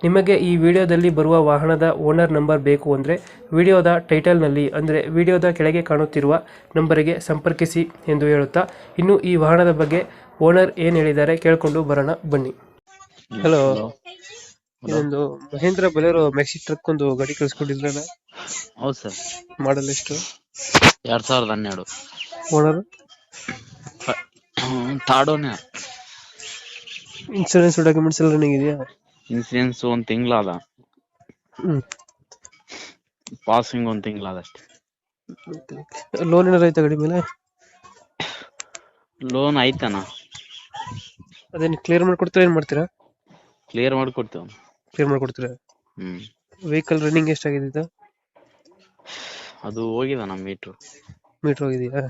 ನಿಮಗೆ ಈ ವಿಡಿಯೋದಲ್ಲಿ ಬರುವ ವಾಹನದ ಓನರ್ ನಂಬರ್ ಬೇಕು ಅಂದರೆ ವಿಡಿಯೋದ ಟೈಟಲ್ನಲ್ಲಿ ಅಂದರೆ ವಿಡಿಯೋದ ಕೆಳಗೆ ಕಾಣುತ್ತಿರುವ ನಂಬರಿಗೆ ಸಂಪರ್ಕಿಸಿ ಎಂದು ಹೇಳುತ್ತಾ ಇನ್ನು ಈ ವಾಹನದ ಬಗ್ಗೆ ಓನರ್ ಏನು ಹೇಳಿದ್ದಾರೆ ಕೇಳಿಕೊಂಡು ಬರೋಣ ಬನ್ನಿ. ಹಲೋ. ಇದೊಂದು ಮಹೇಂದ್ರ ಬಲೇರೋ ಮೆಕ್ಸಿ ಟ್ರಕ್ ಒಂದು ಗಾಡಿ ಕಳಿಸ್ಕೊಂಡಿದ್ರ ಹೌದು ಸರ್. ಮಾಡಲ್ ಎಷ್ಟು? ಎರಡ್ ಸಾವಿರದ ಹನ್ನೆರಡು. ಓನರ್ ತಾಡೋನೆ ಇನ್ಸೂರೆನ್ಸ್ ಡಾಕ್ಯುಮೆಂಟ್ಸ್ ಎಲ್ಲ ರನ್ನಿಂಗ್ ಇದೆಯಾ? ಇನ್ಸೂರೆನ್ಸ್ ಒಂದ್ ತಿಂಗಳಾದ ಪಾಸಿಂಗ್ ಒಂದ್ ತಿಂಗಳಾದ ಅಷ್ಟೇ ಲೋನ್ ಏನಾರು ಐತಾ ಗಾಡಿ ಮೇಲೆ? ಲೋನ್ ಐತನ ಅದೇನು ಕ್ಲಿಯರ್ ಮಾಡ್ಕೊಡ್ತೀರಾ ಏನು ಮಾಡ್ತೀರಾ? ಕ್ಲಿಯರ್ ಮಾಡ್ಕೊಡ್ತೀವಿ. ಕ್ಲಿಯರ್ ಮಾಡ್ಕೊಡ್ತೀರಾ? ಹ್ಮ್. ವೆಹಿಕಲ್ ರನ್ನಿಂಗ್ ಎಷ್ಟಾಗಿದೆ ಇದು? ಅದು ಹೋಗಿದೆ ನಮ್ಮ ಮೀಟ್ರ್ ಮೀಟರ್ ಹೋಗಿದೆಯಾ?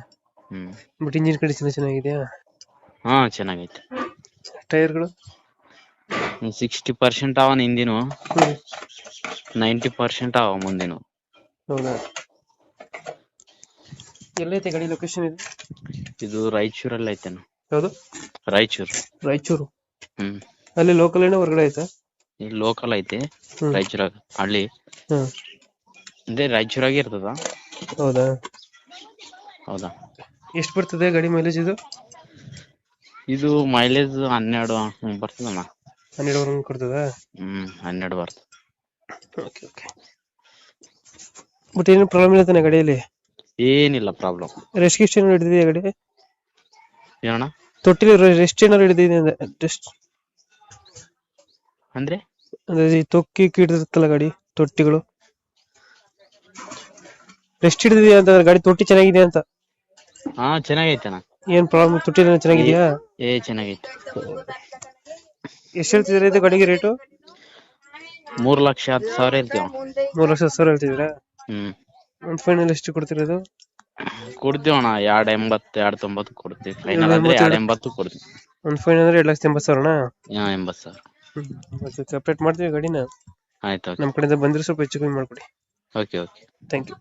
ಹ್ಮ್. ಬಟ್ ಇಂಜಿನ್ ಕಂಡೀಷನ್ ಚೆನ್ನಾಗಿದೆಯಾ? ಹಾ ಚೆನ್ನಾಗೈತೆ. ಟೈರ್ಗಳು ಸಿಕ್ಸ್ಟಿ ಪರ್ಸೆಂಟ್ ಅವ ಹ್ಞೂ ನೈಂಟಿ ಪರ್ಸೆಂಟ್ ಅವ ಮುಂದಿನು. ಹೌದಾ? ಎಲ್ಲೈತೆ ಗಡಿ ಲೊಕೇಶನ್ ಇದು? ಇದು ರಾಯಚೂರಲ್ಲಿ ಐತೆನ. ಯಾವುದು? ರಾಯಚೂರ್. ರಾಯಚೂರು. ಹ್ಮ್. ಅಲ್ಲಿ ಲೋಕಲ್ ಏನೋ ಹೊರಗಡೆ ಐತಾ? ಇಲ್ಲಿ ಲೋಕಲ್ ಐತೆ ಹ್ಮ್. ರಾಯಚೂರಾಗ ಹಳ್ಳಿ. ಹಾಂ ಅಂದ್ರೆ ರಾಯಚೂರಾಗೆ ಇರ್ತದ. ಹೌದಾ? ಹೌದಾ? ಎಷ್ಟು ಬರ್ತದೆ ಗಡಿ ಮೈಲೇಜ್ ಇದು? ಇದು ಮೈಲೇಜ್ ಹನ್ನೆರಡು ಹ್ಮ್, ಬರ್ತದಣ್ಣ. ಹನ್ನೆರಡುವರೆಗೆ ಕೊಡ್ತದ? ಹ್ಮ್ ಹನ್ನೆರಡು ಬರ್ತದೆ. ಓಕೆ ಓಕೆ ಬಟ್ ಏನು ಪ್ರಾಬ್ಲಮ್ ಇಲ್ಲ ತಾನೆ ಗಾಡಿಯಲ್ಲಿ? ಏನಿಲ್ಲ ಪ್ರಾಬ್ಲಮ್ ರೆಸ್ಟ್ ಗಿಸ್ಟ್ ಏನಾರು ಹಿಡಿದಿದೆಯಾ ಗಾಡಿ? ಏನಣ್ಣ? ತೊಟ್ಟಿಲಿ ರೆಸ್ಟ್ ಏನಾರು ಹಿಡಿದಿದೆ ಅಂದ್ರೆ ರೆಸ್ಟ್ ಅಂದ್ರೆ? ಅಂದ್ರೆ ಈ ತೊಕ್ಕಿ ಹಿಡಿದಿರುತ್ತಲ್ಲ ಗಾಡಿ ತೊಟ್ಟಿಗಳು. ರೆಸ್ಟ್ ಹಿಡಿದಿದೆಯಾ ಅಂತ ಗಾಡಿ ತೊಟ್ಟಿ ಚೆನ್ನಾಗಿದೆ ಅಂತ? ಹಾ ಚೆನ್ನಾಗೈತಣ್ಣ ಏನ್ ಪ್ರಾಬ್ಲಮ್ ತೊಟ್ಟಿ ಏನಾದ್ರು ಚೆನ್ನಾಗಿದೆಯಾ? ಏ ಚೆನ್ನಾಗೈತೆ. ಎಷ್ಟು ಹೇಳ್ತಿದ್ದೀರಾ ಇದು ಗಡಿಗೆ ರೇಟು ಮೂರ್ ಲಕ್ಷ ಹತ್ತು ಸಾವಿರ ಇರ್ತೀವ ಮೂರು ಲಕ್ಷ ಹತ್ತು ಸಾವಿರ ಹೇಳ್ತಿದ್ದೀರಾ? ಹ್ಮ್. ಒಂದು ಫೈನಲ್ ಎಷ್ಟು ಕೊಡ್ತಿರೋದು ಕೊಡ್ತೀವಣ್ಣ ಎರಡ್ ಎಂಬತ್ತು ಎರಡ್ ತೊಂಬತ್ತು ಕೊಡ್ತೀವಿ. ಫೈನಲ್ ಅಂದ್ರೆ ಎರಡ್ ಎಂಬತ್ತು ಕೊಡ್ತೀವಿ. ಒಂದು ಫೈನ್ ಅಂದ್ರೆ ಎರಡು ಲಕ್ಷದ ಎಂಬತ್ತು ಸಾವಿರನಾ? ಹಾ ಎಂಬತ್ತು ಸಾವಿರ. ಅಪ್ಡೇಟ್ ಮಾಡ್ತೀವಿ ಗಾಡಿನ? ಆಯ್ತು ನಮ್ಮ ಕಡೆಯಿಂದ ಬಂದ್ರೆ ಸ್ವಲ್ಪ ಹೆಚ್ಚು ಕಮ್ಮಿ ಮಾಡ್ಕೊಡಿ. Okay okay. Thank you